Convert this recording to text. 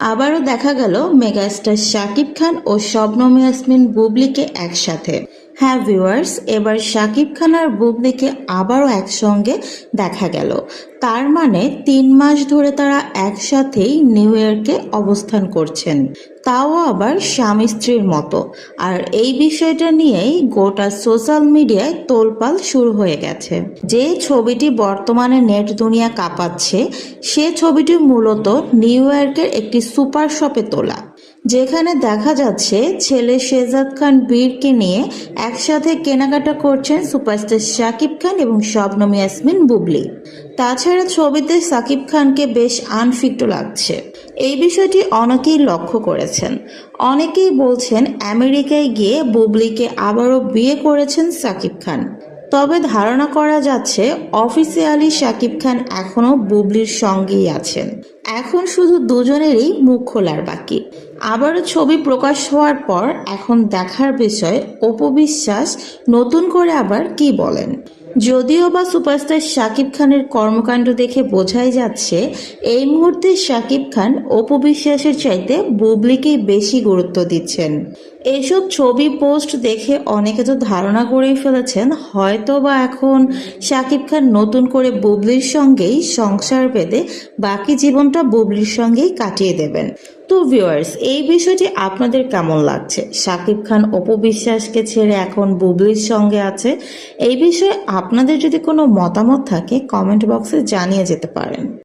আবারও দেখা গেল মেগাস্টার শাকিব খান ও শবনম ইয়াসমিন বুবলিকে একসাথে। হ্যাঁ ভিউয়ার্স, এবার শাকিব খান আর বুবলিকে আবারও একসঙ্গে দেখা গেল। তার মানে তিন মাস ধরে তারা একসাথেই নিউ ইয়র্কে অবস্থান করছেন। তাও আবার স্বামী স্ত্রীর মতো। আর এই বিষয়টা নিয়েই গোটা সোশ্যাল মিডিয়ায় তোলপাল শুরু হয়ে গেছে। যে ছবিটি বর্তমানে নেট দুনিয়া কাঁপাচ্ছে, সে ছবিটি মূলত নিউ ইয়র্কের একটি সুপার শপে তোলা। যেখানে দেখা যাচ্ছে ছেলে শেজাদ খান বীরকে নিয়ে একসাথে কেনাকাটা করছেন সুপারস্টার শাকিব খান এবং শবনম ইয়াসমিন বুবলি। তাছাড়া ছবিতে সাকিব খানকে বেশ আনফিট লাগছে। এই বিষয়টি অনেকেই লক্ষ্য করেছেন। অনেকেই বলছেন আমেরিকায় গিয়ে বুবলিকে আবারও বিয়ে করেছেন সাকিব খান। তবে ধারণা করা যাচ্ছে অফিসিয়ালি শাকিব খান এখনও বুবলির সঙ্গেই আছেন। এখন শুধু দুজনেরই মুখ খোলার বাকি। আবারও ছবি প্রকাশ হওয়ার পর এখন দেখার বিষয় অপবিশ্বাস নতুন করে আবার কি বলেন? যদিও বা সুপারস্টার শাকিব খানের কর্মকাণ্ড দেখে বোঝাই যাচ্ছে, এই মুহূর্তে শাকিব খান অপবিশ্বাসের চাইতে বুবলিকেই বেশি গুরুত্ব দিচ্ছেন। এইসব ছবি পোস্ট দেখে অনেকে তো ধারণা করেই ফেলেছেন হয়তো বা এখন শাকিব খান নতুন করে বুবলির সঙ্গেই সংসার বেঁধে বাকি জীবনটা বুবলির সঙ্গেই কাটিয়ে দেবেন। তো ভিউয়ার্স এই বিষয়টি আপনাদের কেমন লাগছে? শাকিব খান অপবিশ্বাসকে ছেড়ে এখন বুবলির সঙ্গে আছে? এই বিষয়ে আপনাদের যদি কোনো মতামত থাকে কমেন্ট বক্সে জানিয়ে যেতে পারেন।